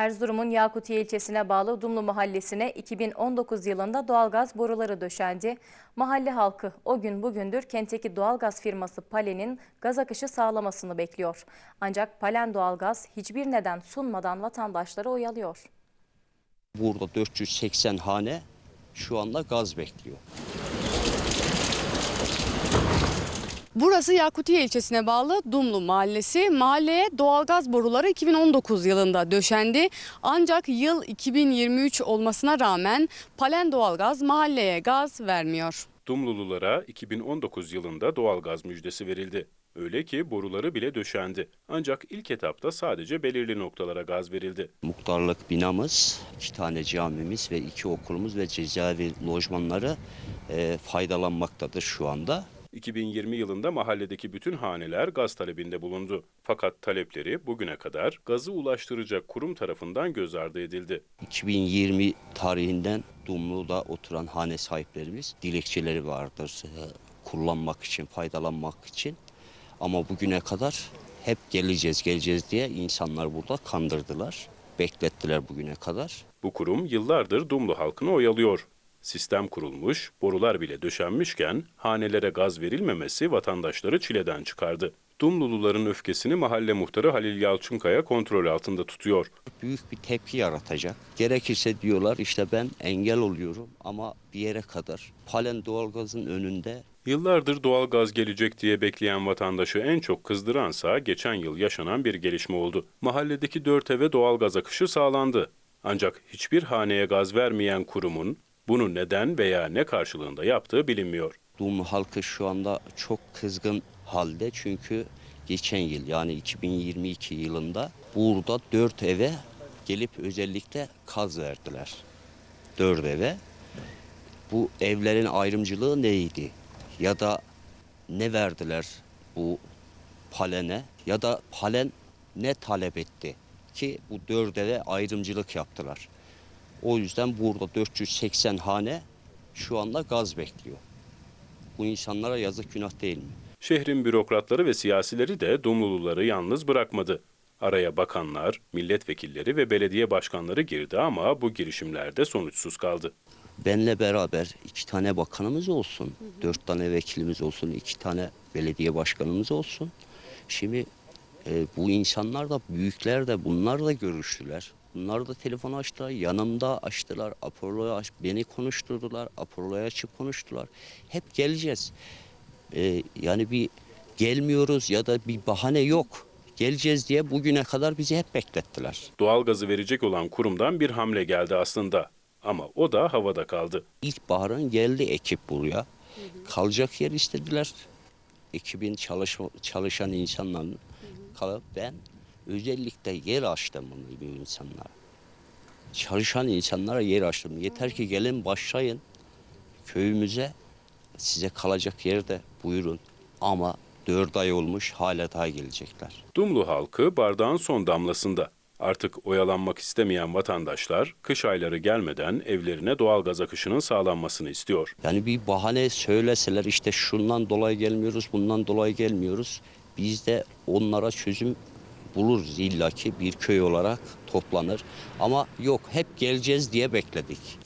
Erzurum'un Yakutiye ilçesine bağlı Dumlu mahallesine 2019 yılında doğalgaz boruları döşendi. Mahalle halkı o gün bugündür kentteki doğalgaz firması Palen'in gaz akışı sağlamasını bekliyor. Ancak Palen doğalgaz hiçbir neden sunmadan vatandaşları oyalıyor. Burada 480 hane şu anda gaz bekliyor. Burası Yakutiye ilçesine bağlı Dumlu Mahallesi. Mahalleye doğalgaz boruları 2019 yılında döşendi. Ancak yıl 2023 olmasına rağmen Palen Doğalgaz mahalleye gaz vermiyor. Dumlululara 2019 yılında doğalgaz müjdesi verildi. Öyle ki boruları bile döşendi. Ancak ilk etapta sadece belirli noktalara gaz verildi. Muhtarlık binamız, iki tane camimiz ve iki okulumuz ve cezaevi lojmanları e, faydalanmaktadır şu anda. 2020 yılında mahalledeki bütün haneler gaz talebinde bulundu. Fakat talepleri bugüne kadar gazı ulaştıracak kurum tarafından göz ardı edildi. 2020 tarihinden Dumlu'da oturan hane sahiplerimiz dilekçeleri vardır e, kullanmak için, faydalanmak için. Ama bugüne kadar hep geleceğiz, geleceğiz diye insanlar burada kandırdılar. Beklettiler bugüne kadar. Bu kurum yıllardır Dumlu halkını oyalıyor. Sistem kurulmuş, borular bile döşenmişken hanelere gaz verilmemesi vatandaşları çileden çıkardı. Dumluluların öfkesini mahalle muhtarı Halil Yalçınkaya kontrol altında tutuyor. büyük bir tepki yaratacak. Gerekirse diyorlar işte ben engel oluyorum ama bir yere kadar. Palen doğalgazın önünde Yıllardır doğal gaz gelecek diye bekleyen vatandaşı en çok kızdıransa geçen yıl yaşanan bir gelişme oldu. Mahalledeki dört eve doğal gaz akışı sağlandı. Ancak hiçbir haneye gaz vermeyen kurumun bunu neden veya ne karşılığında yaptığı bilinmiyor. Dumlu halkı şu anda çok kızgın halde çünkü geçen yıl yani 2022 yılında burada dört eve gelip özellikle kaz verdiler. Dört eve. Bu evlerin ayrımcılığı neydi? Ya da ne verdiler bu palene? Ya da palen ne talep etti ki bu dört eve ayrımcılık yaptılar? O yüzden burada 480 hane şu anda gaz bekliyor. Bu insanlara yazık günah değil mi? Şehrin bürokratları ve siyasileri de Dumluluları yalnız bırakmadı. Araya bakanlar, milletvekilleri ve belediye başkanları girdi ama bu girişimlerde sonuçsuz kaldı. Benle beraber iki tane bakanımız olsun, dört tane vekilimiz olsun, iki tane belediye başkanımız olsun. Şimdi e, bu insanlar da büyükler de bunlar da görüştüler. Bunlar da telefon açtılar, yanımda açtılar, Apollo'ya aç, beni konuşturdular, Apollo'ya açıp konuştular. Hep geleceğiz. E, yani bir gelmiyoruz ya da bir bahane yok. Geleceğiz diye bugüne kadar bizi hep beklettiler. Doğal gazı verecek olan kurumdan bir hamle geldi aslında. Ama o da havada kaldı. İlkbaharın geldi ekip buraya. Kalacak yer istediler. Ekibin çalış, çalışan insanların kalıp ben özellikle yer açtım bunu bu insanlara. Çalışan insanlara yer açtım. Yeter ki gelin başlayın köyümüze size kalacak yerde buyurun. Ama dört ay olmuş hala daha gelecekler. Dumlu halkı bardağın son damlasında. Artık oyalanmak istemeyen vatandaşlar kış ayları gelmeden evlerine doğal gaz akışının sağlanmasını istiyor. Yani bir bahane söyleseler işte şundan dolayı gelmiyoruz, bundan dolayı gelmiyoruz. Biz de onlara çözüm buluruz illaki bir köy olarak toplanır. Ama yok hep geleceğiz diye bekledik.